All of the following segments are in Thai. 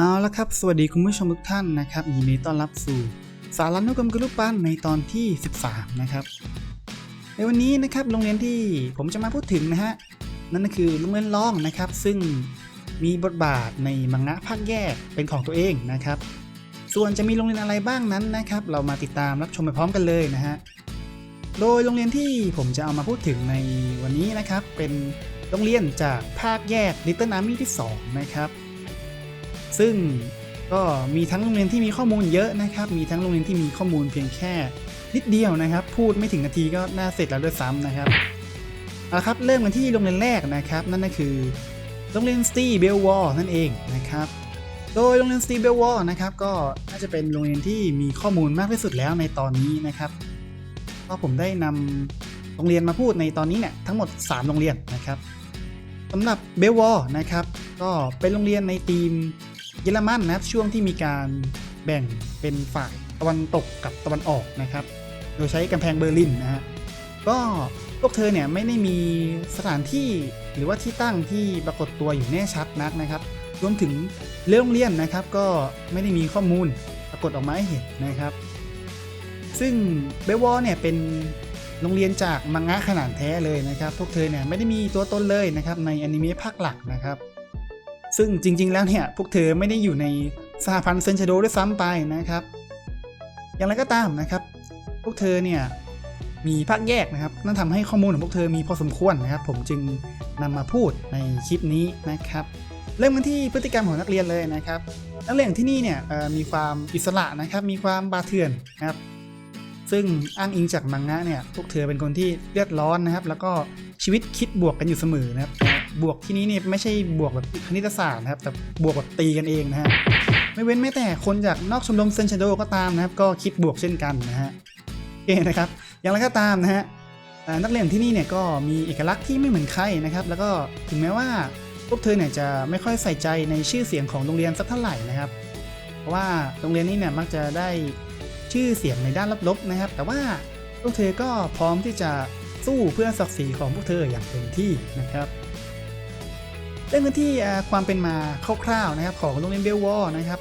เอาละครับ สวัสดีคุณผู้ชมทุกท่านนะครับยินดีต้อนรับสู่ สารานุกรมกรุปันในตอนที่ 13 นะครับ ในวันนี้นะครับโรงเรียนที่ผมจะมาพูดถึงนะฮะนั่นก็คือโรงเรียนล่องนะครับ ซึ่งมีบทบาทในมังงะภาคแยกเป็นของตัวเองนะครับ ส่วนจะมีโรงเรียนอะไรบ้างนั้นนะครับ เรามาติดตามรับชมไปพร้อมกันเลยนะฮะโดยโรงเรียนที่ผมจะเอามาพูดถึงในวันนี้นะครับ เป็นโรงเรียนจากภาคแยก Little Army ที่ 2 นะครับ ซึ่งก็มีทั้งโรงเรียนที่มีข้อมูลเยอะนะครับ มีทั้งโรงเรียนที่มีข้อมูลเพียงแค่นิดเดียวนะครับ พูดไม่ถึงนาทีก็น่าเสร็จแล้วด้วยซ้ำนะครับเอาละครับเริ่มกันที่โรงเรียนแรกนะครับ นั่นก็คือโรงเรียนสตีเบลวอลนั่นเองนะครับ โดยโรงเรียนสตีเบลวอลนะครับก็น่าจะเป็นโรงเรียนที่มีข้อมูลมากที่สุดแล้วในตอนนี้นะครับก็ผมได้นำโรงเรียนมาพูดในตอนนี้เนี่ยทั้งหมด 3 โรงเรียนนะครับสำหรับเบลวอลนะครับ ก็เป็นโรงเรียนในทีม ยอรมันนะครับช่วงที่มีการแบ่งเป็นฝ่ายตะวันตกกับตะวันออกนะครับ โดยใช้กำแพงเบอร์ลินนะฮะก็พวกเธอเนี่ยไม่ได้มีสถานที่หรือว่าที่ตั้งที่ปรากฏตัวอยู่แน่ชัดนักนะครับ รวมถึงเรื่องโรงเรียนนะครับ ก็ไม่ได้มีข้อมูลปรากฏออกมาให้เห็นนะครับ ซึ่งเบลวอลเนี่ยเป็นโรงเรียนจากมังงะขนาดแท้เลยนะครับ พวกเธอเนี่ยไม่ได้มีตัวตนเลยนะครับในอนิเมะภาคหลักนะครับ ซึ่งจริง ๆ แล้วเนี่ยพวกเธอไม่ได้อยู่ในสหพันธ์เซนชโดด้วยซ้ำไปนะครับ อย่างไรก็ตามนะครับ พวกเธอเนี่ยมีภาคแยกนะครับ นั่นทำให้ข้อมูลของพวกเธอมีพอสมควรนะครับ ผมจึงนำมาพูดในคลิปนี้นะครับ เริ่มกันที่พฤติกรรมของนักเรียนเลยนะครับ นักเรียนที่นี่เนี่ยมีความอิสระนะครับ มีความบาเถื่อนนะครับ ซึ่งอ้างอิงจากมังงะเนี่ยพวกเธอเป็นคนที่เลือดร้อนนะครับ แล้วก็ชีวิตคิดบวกกันอยู่เสมอนะครับ บวกที่นี้เนี่ยไม่ใช่บวกแบบคณิตศาสตร์นะครับแต่บวกแบบตีกันเองนะฮะไม่เว้นแม้แต่คนจากนอกชมรมเซนชโดก็ตามนะครับ ก็คิดบวกเช่นกันนะฮะโอเคนะครับ อย่างไรก็ตามนะฮะนักเรียนที่นี่เนี่ยก็มีเอกลักษณ์ที่ไม่เหมือนใครนะครับ แล้วก็ถึงแม้ว่าพวกเธอเนี่ยจะไม่ค่อยใส่ใจในชื่อเสียงของโรงเรียนสักเท่าไหร่นะครับ เพราะว่าโรงเรียนนี้เนี่ยมักจะได้ชื่อเสียงในด้านลบๆนะครับ แต่ว่าพวกเธอก็พร้อมที่จะสู้เพื่อศักดิ์ศรีของพวกเธออย่างเต็มที่นะครับ เริ่มกันที่ความเป็นมาคร่าวๆนะครับของโรงเรียนเบลวอลนะครับ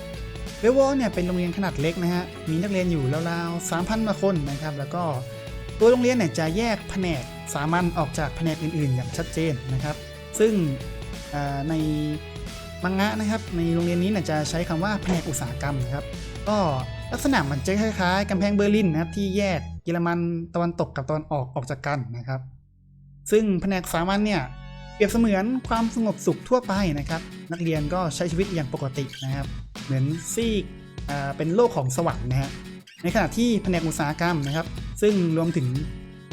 เบลวอลเนี่ยเป็นโรงเรียนขนาดเล็กนะฮะมีนักเรียนอยู่ราวๆ3,000กว่าคนนะครับ แล้วก็ตัวโรงเรียนเนี่ยจะแยกแผนกสามัญออกจากแผนกอื่นๆ อย่างชัดเจนนะครับ ซึ่งในมังงะนะครับ ในโรงเรียนนี้เนี่ยจะใช้คำว่าแผนกอุตสาหกรรมนะครับ ก็ลักษณะมันจะคล้ายๆกำแพงเบอร์ลินนะครับที่แยกเยอรมันตะวันตกกับตะวันออกออกจากกันนะครับ ซึ่งแผนกสามัญเนี่ย เปรียบเสมือนความสงบสุขทั่วไปนะครับ นักเรียนก็ใช้ชีวิตอย่างปกตินะครับ เหมือนซีกเป็นโลกของสวรรค์นะฮะในขณะที่แผนกอุตสาหกรรมนะครับ ซึ่งรวมถึง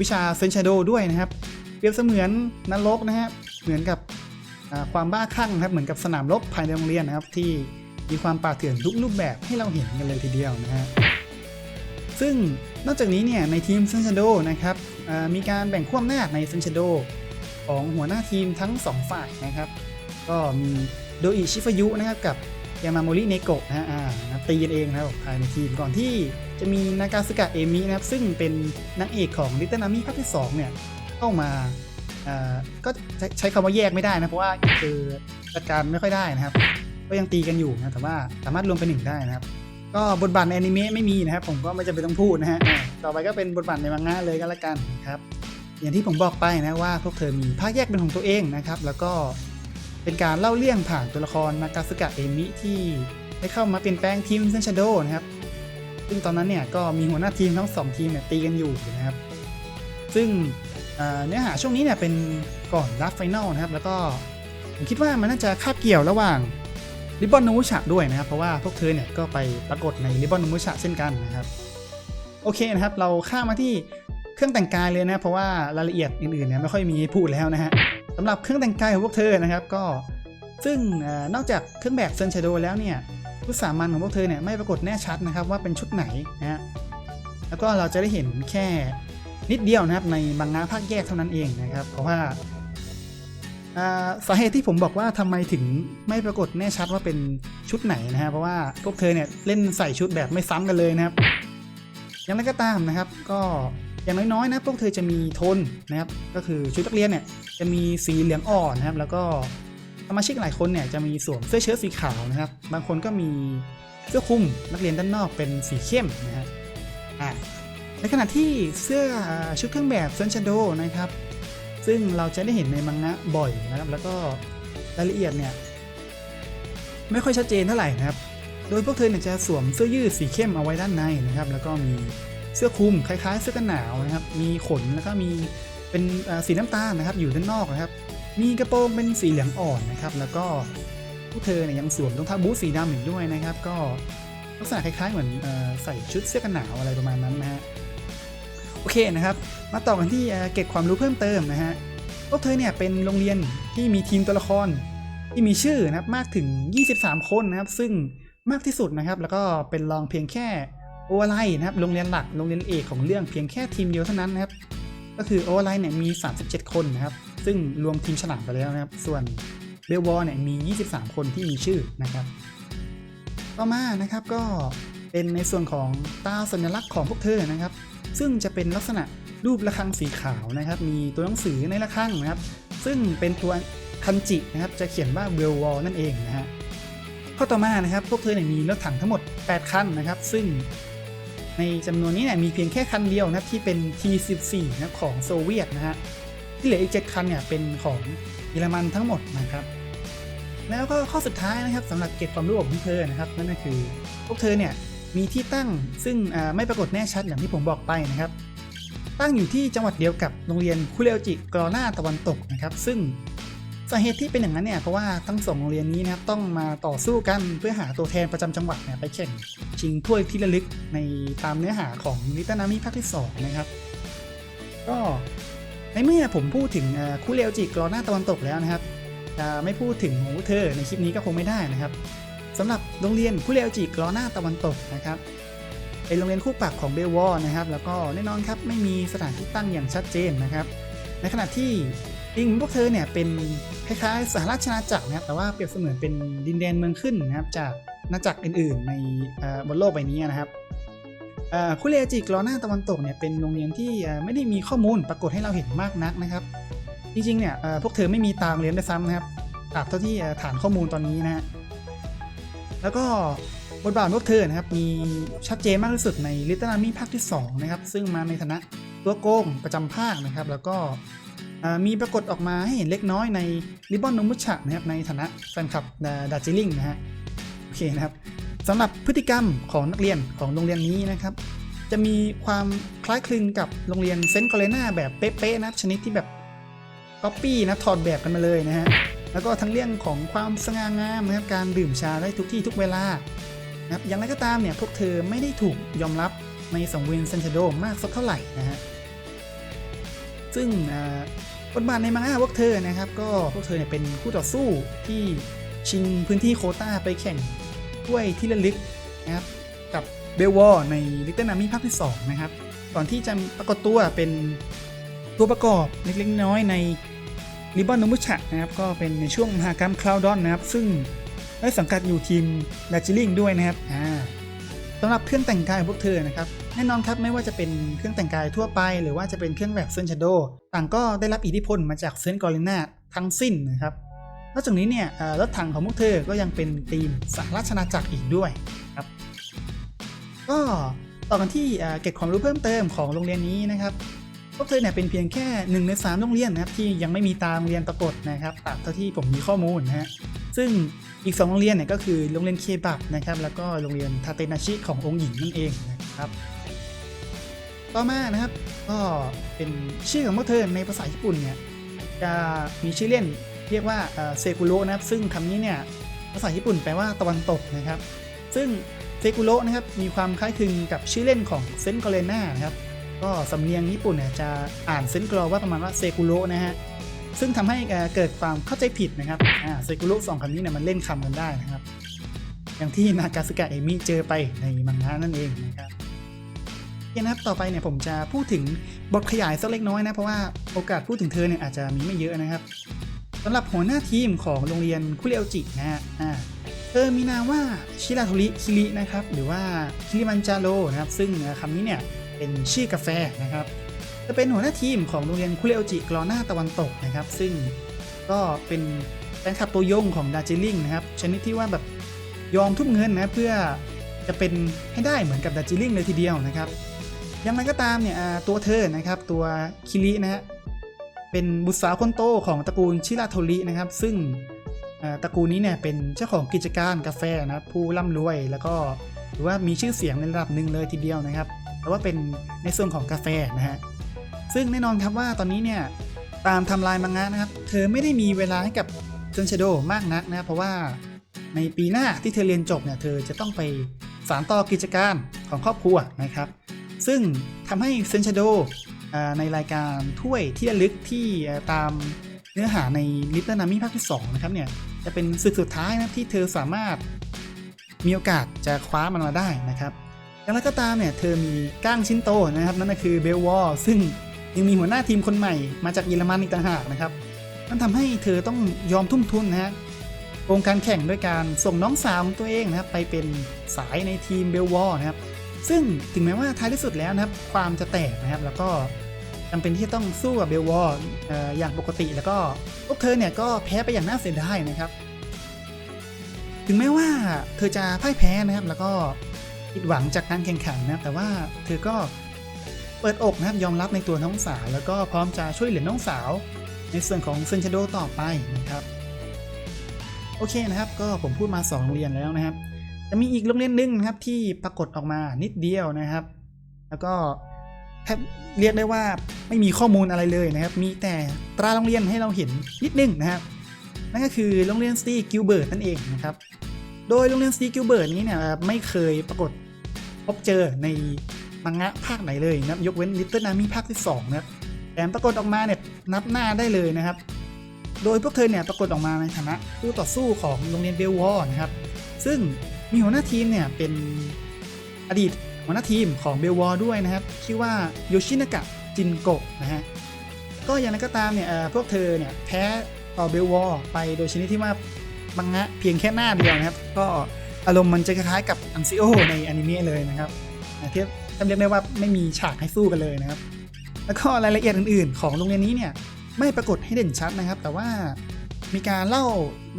วิชาเซนชาโดด้วยนะครับ เปรียบเสมือนนรกนะฮะเหมือนกับความบ้าคลั่งครับเหมือนกับสนามรบภายในโรงเรียนนะครับ ที่มีความป่าเถื่อนทุกรูปแบบให้เราเห็นกันเลยทีเดียวนะฮะซึ่งนอกจากนี้เนี่ยในทีมเซนชาโดนะครับมีการแบ่งขั้วอำนาจในเซนชาโด ของหัวหน้าทีมทั้ง 2 ฝ่ายนะครับ ก็มีโดอิชิฟายุนะครับกับยามาโมริเนโกะนะฮะอ่านะตีกันเองนะครับภายในทีมก่อนที่จะมีนากาสึกะเอมินะครับ ซึ่งเป็นนางเอกของลิตเติ้ลนามิภาคที่2เนี่ยเข้ามาอ่าก็ใช้คำว่าแยกไม่ได้นะ เพราะว่าคือจัดการไม่ค่อยได้นะครับ ก็ยังตีกันอยู่นะแต่ว่าสามารถรวมเป็นหนึ่งได้นะครับ ก็บทบาทในอนิเมะไม่มีนะครับ ผมก็ไม่จำเป็นต้องพูดนะฮะต่อไปก็เป็นบทบาทในมังงะเลยก็แล้วกันนะครับ อย่างที่ผมบอกไปนะว่าพวกเธอมีภาคแยกเป็นของตัวเองนะครับ แล้วก็เป็นการเล่าเรื่องผ่านตัวละครนากาสึกะเอมิที่ได้เข้ามาเปลี่ยนแปลงทีมเซนชาโดนะครับซึ่งตอนนั้นเนี่ยก็มีหัวหน้าทีมทั้งสองทีมเนี่ยตีกันอยู่นะครับ ซึ่งเนื้อหาช่วงนี้เนี่ยเป็นก่อนรัดไฟนอลนะครับ แล้วก็ผมคิดว่ามันน่าจะคาบเกี่ยวระหว่างริบบอนนูมุชะด้วยนะครับ เพราะว่าพวกเธอเนี่ยก็ไปปรากฏในริบบอนนูมุชะเช่นกันนะครับ โอเคนะครับ เราข้ามาที่ เครื่องแต่งกายเลยนะ เพราะว่ารายละเอียดอื่นๆเนี่ยไม่ค่อยมีพูดแล้วนะฮะสำหรับเครื่องแต่งกายของพวกเธอนะครับก็ซึ่งอนอกจากเครื่องแบบเซนชโดแล้วเนี่ยชุดสามัญของพวกเธอเนี่ยไม่ปรากฏแน่ชัดนะครับว่าเป็นชุดไหนนะฮะแล้วก็เราจะได้เห็นแค่นิดเดียวนะครับในบางงาภาคแยกเท่านั้นเองนะครับ เพราะว่าสาเหตุที่ผมบอกว่าทำไมถึงไม่ปรากฏแน่ชัดว่าเป็นชุดไหนนะฮะเพราะว่าพวกเธอเนี่ยเล่นใส่ชุดแบบไม่ซ้ำกันเลยนะครับ อย่างไรก็ตามนะครับ ก็ อย่างน้อยๆนะพวกเธอจะมีโทนนะครับก็คือชุดนักเรียนเนี่ยจะมีสีเหลืองอ่อนนะครับ แล้วก็สมาชิกหลายคนเนี่ยจะมีสวมเสื้อเชิ้ตสีขาวนะครับ บางคนก็มีเสื้อคลุมนักเรียนด้านนอกเป็นสีเข้มนะฮะอ่าในขณะที่เสื้อชุดเครื่องแบบเซนชันโดนะครับ ซึ่งเราจะได้เห็นในมังงะบ่อยนะครับ แล้วก็รายละเอียดเนี่ยไม่ค่อยชัดเจนเท่าไหร่นะครับ โดยพวกเธอเนี่ยจะสวมเสื้อยืดสีเข้มเอาไว้ด้านในนะครับ แล้วก็มี เสื้อคลุมคล้ายๆ เสื้อกันหนาวนะครับ มีขนแล้วก็มีเป็นสีน้ำตาลนะครับ อยู่ด้านนอกนะครับ มีกระโปรงเป็นสีเหลืองอ่อนนะครับ แล้วก็พวกเธอเนี่ยยังสวมรองเท้าบูทสีดำอีกด้วยนะครับ ก็ลักษณะคล้ายๆเหมือนอใส่ชุดเสื้อกันหนาวอะไรประมาณนั้นนะฮะโอเคนะครับ มาต่อกันที่เอ่อเก็บความรู้เพิ่มเติมนะฮะพวกเธอเนี่ยเป็นโรงเรียนที่มีทีมตัวละครที่มีชื่อนะครับมากถึง 23 คนนะครับ ซึ่งมากที่สุดนะครับ แล้วก็เป็นรองเพียงแค่ โอเวอร์ไลน์นะครับโรงเรียนหลักโรงเรียนเอกของเรื่องเพียงแค่ทีมเดียวเท่านั้นนะครับก็คือโอเวอร์ไลน์เนี่ยมี 37 คนนะครับซึ่งรวมทีมฉลามไปแล้วนะครับ ส่วนเบลวอลเนี่ยมี 23 คนที่มีชื่อนะครับ ต่อมานะครับก็เป็นในส่วนของตาสัญลักษณ์ของพวกเธอนะครับ ซึ่งจะเป็นลักษณะรูประฆังสีขาวนะครับ มีตัวหนังสือในระฆังนะครับ ซึ่งเป็นตัวคันจินะครับ จะเขียนว่าเวลวอลนั่นเองนะฮะข้อต่อมานะครับ พวกเธอเนี่ยมีรถถังทั้งหมด 8 คันนะครับ ซึ่ง ในจำนวนนี้เนี่ยมีเพียงแค่คันเดียวนะที่เป็น T14 นะของโซเวียตนะฮะที่เหลืออีก7คันเนี่ยเป็นของเยอรมันทั้งหมดนะครับแล้วก็ข้อสุดท้ายนะครับสำหรับเก็บความรู้ของพวกเธอนะครับนั่นก็คือพวกเธอเนี่ยมีที่ตั้งซึ่งไม่ปรากฏแน่ชัดอย่างที่ผมบอกไปนะครับ ตั้งอยู่ที่จังหวัดเดียวกับโรงเรียนคุเรโอจิกรอหน้าตะวันตกนะครับ ซึ่งาเหตุที่เป็นอย่างนั้นเนี่ยเพราะว่าทั้งสองโรงเรียนนี้นะครับต้องมาต่อสู้กันเพื่อหาตัวแทนประจำจังหวัดเนี่ยไปแข่งชิงถ้วยที่ระลึกในตามเนื้อหาของลิตานามิภาคที่สองนะครับก็ในเมื่อผมพูดถึงอ่าคุเรโอจิกรอหน้าตะวันตกแล้วนะครับจะไม่พูดถึงหมูเธอในคลิปนี้ก็คงไม่ได้นะครับสำหรับโรงเรียนคุเรโอจิกรอหน้าตะวันตกนะครับเป็นโรงเรียนคู่ปรับของเบลวอลนะครับแล้วก็แน่นอนครับไม่มีสถานที่ตั้งอย่างชัดเจนนะครับ ในขณะที่ จริงพวกเธอเนี่ยเป็นคล้ายๆสหราชอาณาจักรนะครับแต่ว่าเปรียบเสมือนเป็นดินแดนเมืองขึ้นนะครับจากอาณาจักรอื่น ๆ ในบนโลกใบนี้นะครับคุเรจิกรอหน้าตะวันตกเนี่ยเป็นโรงเรียนที่ไม่ได้มีข้อมูลปรากฏให้เราเห็นมากนักนะครับ จริงๆเนี่ยพวกเธอไม่มีตามเรียนด้วยซ้ำนะครับตราบเท่าที่ฐานข้อมูลตอนนี้นะฮะแล้วก็บทบาทพวกเธอนะครับมีชัดเจนมากที่สุดในลิตเติ้ลอาร์มี่ภาคที่2นะครับซึ่งมาในฐานะตัวโกงประจำภาคนะครับ แล้วก็ มีปรากฏออกมาให้เห็นเล็กน้อยในริบบอนนมุชะนะครับในฐานะแฟนคลับดาจิลิงนะฮะโอเคนะครับสำหรับพฤติกรรมของนักเรียนของโรงเรียนนี้นะครับ จะมีความคล้ายคลึงกับโรงเรียนเซนต์กอเลนาแบบเป๊ะๆนะชนิดที่แบบก๊อปปี้นะถอดแบบกันมาเลยนะฮะแล้วก็ทั้งเรื่องของความสง่างามนะครับการดื่มชาได้ทุกที่ทุกเวลานะครับอย่างไรก็ตามเนี่ยพวกเธอไม่ได้ถูกยอมรับในสังเวียนเซนเชโดมากสักเท่าไหร่นะฮะซึ่ง บทบาทในมังงะพวกเธอนะครับ ก็พวกเธอเนี่ยเป็นคู่ต่อสู้ที่ชิงพื้นที่โคต้าไปแข่งถ้วยที่ระลึกนะครับกับเบลวอลในลิตเติ้ลนามิภาคที่ 2 นะครับ ก่อนที่จะปรากฏตัวเป็นตัวประกอบเล็กๆน้อยในริบบอนนมุชะนะครับ ก็เป็นในช่วงมหากรรมคลาวดอนนะครับ ซึ่งได้สังกัดอยู่ทีมดาจิลิงด้วยนะครับอ่า สำหรับเครื่องแต่งกายของพวกเธอนะครับแน่นอนครับไม่ว่าจะเป็นเครื่องแต่งกายทั่วไป หรือว่าจะเป็นเครื่องแบบเซนชโดต่างก็ได้รับอิทธิพลมาจากเซนกอรินาทั้งสิ้นนะครับนอกจากนี้เนี่ยรถถังของพวกเธอก็ยังเป็นทีมสหราชอาจักรอีกด้วยครับก็ต่อกันที่เก็บความรู้เพิ่มเติมของโรงเรียนนี้นะครับพวกเธอเนี่ยเป็นเพียงแค่หนึ่งในสามโรงเรียนนะครับที่ยังไม่มีตามโรงเรียนปรากฏนะครับตามเท่าที่ผมมีข้อมูลนะฮะซึ่ง อีก2โรงเรียนเนี่ยก็คือโรงเรียนเคบับนะครับแล้วก็โรงเรียนทาเตนาชิขององค์หญิงนั่นเองนะครับ ต่อมานะครับก็เป็นชื่อของพวกเธอในภาษาญี่ปุ่นเนี่ยจะมีชื่อเล่นเรียกว่าเซกุโรนะครับซึ่งคำนี้เนี่ยภาษาญี่ปุ่นแปลว่าตะวันตกนะครับ ซึ่งเซกุโรนะครับมีความคล้ายคลึงกับชื่อเล่นของเซนโกเรน่านะครับก็สำเนียงญี่ปุ่นเนี่ยจะอ่านเซนกรอว่าประมาณว่าเซกุโรนะฮะ ซึ่งทำให้เกิดความเข้าใจผิดนะครับเซกุโระสองคำนี้เนี่ยมันเล่นคำกันได้นะครับ อย่างที่นากาสึกะเอมิเจอไปในมังงะนั่นเองนะครับเนะครับต่อไปเนี่ยผมจะพูดถึงบทขยายสักเล็กน้อยนะ เพราะว่าโอกาสพูดถึงเธอเนี่ยอาจจะมีไม่เยอะนะครับสำหรับหัวหน้าทีมของโรงเรียนคุเรโอจินะฮะเธอมีนามว่าชิราโทริคิรินะครับ หรือว่าคิริมันจาโรนะครับ ซึ่งคำนี้เนี่ยเป็นชื่อกาแฟนะครับ จะเป็นหัวหน้าทีมของโรงเรียนคุเรโอจิกรอนาตะวันตกนะครับ ซึ่งก็เป็นแฟนคลับตัวยงของดาร์จิลิงนะครับชนิดที่ว่าแบบยอมทุ่มเงินนะเพื่อจะเป็นให้ได้เหมือนกับดาร์จิลิงเลยทีเดียวนะครับอย่างไรก็ตามเนี่ยตัวเธอนะครับตัวคิรินะฮะเป็นบุตรสาวคนโตของตระกูลชิราโทรินะครับ ซึ่งตระกูลนี้เนี่ยเป็นเจ้าของกิจการกาแฟนะครับผู้ร่ำรวยแล้วก็หรือว่ามีชื่อเสียงในระดับหนึ่งเลยทีเดียวนะครับแต่ว่าเป็นในส่วนของกาแฟนะฮะ ซึ่งแน่นอนครับว่าตอนนี้เนี่ยตามทำลายมังงะนะครับ เธอไม่ได้มีเวลาให้กับเซนเชโดมากนักนะเพราะว่าในปีหน้าที่เธอเรียนจบเนี่ยเธอจะต้องไปสานต่อกิจการของครอบครัวนะครับ ซึ่งทำให้เซนเชโดในรายการถ้วยที่ระลึกที่ตามเนื้อหาในลิตเติ้ลนามิภาคที่ 2 นะครับเนี่ยจะเป็นศึกสุดท้ายนะที่เธอสามารถมีโอกาสจะคว้ามันมาได้นะครับอย่างไรก็ตามเนี่ยเธอมีก้างชิ้นโตนะครับ นั่นก็คือเบลวอลซึ่ง ยังมีหัวหน้าทีมคนใหม่มาจากเยอรมันอีกต่างหากนะครับ มันทำให้เธอต้องยอมทุ่มทุนนะฮะโครงการแข่งด้วยการส่งน้องสาวของตัวเองนะครับไปเป็นสายในทีมเบลวอลนะครับ ซึ่งถึงแม้ว่าท้ายที่สุดแล้วนะครับ ความจะแตกนะครับแล้วก็จำเป็นที่จะต้องสู้กับเบลวอลเอ่ออย่างปกติแล้วก็พวกเธอเนี่ยก็แพ้ไปอย่างน่าเสียดายนะครับ ถึงแม้ว่าเธอจะพ่ายแพ้นะครับแล้วก็ผิดหวังจากการแข่งขันนะแต่ว่าเธอก็ เปิดอกนะครับยอมรับในตัวน้องสาว แล้วก็พร้อมจะช่วยเหลือน้องสาว ในส่วนของเซนชโดต่อไปนะครับโอเคนะครับ ก็ผมพูดมา 2 โรงเรียนแล้วนะครับ จะมีอีกโรงเรียนหนึงนะครับที่ปรากฏออกมานิดเดียวนะครับ แล้วก็แทบเรียกได้ว่าไม่มีข้อมูลอะไรเลยนะครับ มีแต่ตราโรงเรียนให้เราเห็นนิดนึงนะครับ นั่นก็คือโรงเรียนสตีกิลเบิร์ตนั่นเองนะครับ โดยโรงเรียนสตีกิลเบิร์ตนี้เนี่ยไม่เคยปรากฏพบเจอใน มังงะภาคไหนเลยนะยกเว้นลิตเติ้ลนามีภาคที่2นะครับแต่ปรากฏออกมาเนี่ยนับหน้าได้เลยนะครับ โดยพวกเธอเนี่ยปรากฏออกมาในฐานะผู้ต่อสู้ของโรงเรียนเบลวอลนะครับ ซึ่งมีหัวหน้าทีมเนี่ยเป็นอดีตหัวหน้าทีมของเบลวอลด้วยนะครับ ชื่อว่าโยชินากะจินโกะนะฮะก็อย่างไรก็ตามเนี่ยพวกเธอเนี่ยแพ้ต่อเบลวอลไปโดยชนิดที่ว่ามังงะเพียงแค่หน้าเดียวนะครับ ก็อารมณ์มันจะคล้ายๆกับอันซิโอในอนิเมะเลยนะครับเทียบ เรียกได้ว่าไม่มีฉากให้สู้กันเลยนะครับ แล้วก็รายละเอียดอื่นๆ ของโรงเรียนนี้เนี่ยไม่ปรากฏให้เด่นชัดนะครับ แต่ว่ามีการเล่า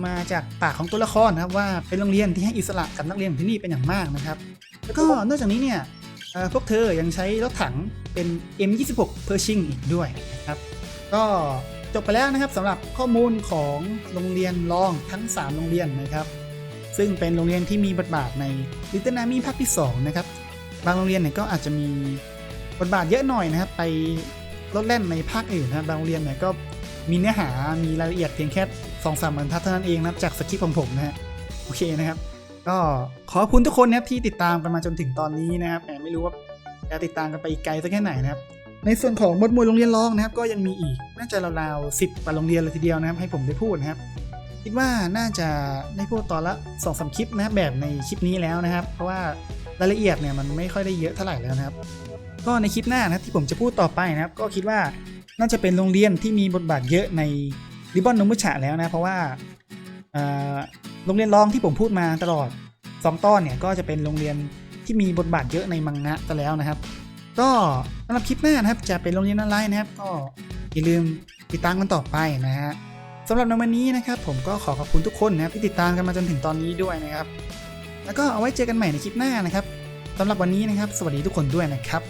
มาจากปากของตัวละครนะครับว่าเป็นโรงเรียนที่ให้อิสระกับนักเรียนที่นี่เป็นอย่างมากนะครับ แล้วก็นอกจากนี้เนี่ยพวกเธอยังใช้รถถังเป็น M26 Pershing อีกด้วยนะครับ ก็จบไปแล้วนะครับสำหรับข้อมูลของโรงเรียนรองทั้ง 3 โรงเรียนนะครับ ซึ่งเป็นโรงเรียนที่มีบทบาทใน Little Nami ภาคที่ 2 นะครับ บางโรงเรียนเนี่ยก็อาจจะมีบทบาทเยอะหน่อยนะครับ ไปลดแล่นในภาคอื่นนะครับบางโรงเรียนเนี่ยก็มีเนื้อหา มีรายละเอียดเพียงแค่สองสามบรรทัดเท่านั้นเองนะครับจากสคริปต์ของผมนะฮะโอเคนะครับ ก็ขอบคุณทุกคนนะครับที่ติดตามกันมาจนถึงตอนนี้นะครับแหมไม่รู้ว่าจะติดตามกันไปอีกไกลสักแค่ไหนนะครับ ในส่วนของบทมวยโรงเรียนร้องนะครับ ก็ยังมีอีกน่าจะราวๆสิบกว่าโรงเรียนเลยทีเดียวนะครับ ให้ผมได้พูดนะครับคิดว่าน่าจะได้พูดตอนละสองสามคลิปนะครับแบบในคลิปนี้แล้วนะครับ เพราะว่า รายละเอียดเนี่ยมันไม่ค่อยได้เยอะเท่าไหร่แล้วนะครับ ก็ในคลิปหน้านะที่ผมจะพูดต่อไปนะครับ ก็คิดว่าน่าจะเป็นโรงเรียนที่มีบทบาทเยอะในริบบอนนมุชะแล้วนะเพราะว่าโรงเรียนรองที่ผมพูดมาตลอด 2 ตอนเนี่ยก็จะเป็นโรงเรียนที่มีบทบาทเยอะในมังงะซะแล้วนะครับ ก็สำหรับคลิปหน้านะครับจะเป็นโรงเรียนอะไรนะครับ ก็อย่าลืมติดตามกันต่อไปนะฮะสำหรับในวันนี้นะครับ ผมก็ขอขอบคุณทุกคนนะครับที่ติดตามกันมาจนถึงตอนนี้ด้วยนะครับ แล้วก็เอาไว้เจอกันใหม่ในคลิปหน้านะครับสำหรับวันนี้นะครับ สวัสดีทุกคนด้วยนะครับ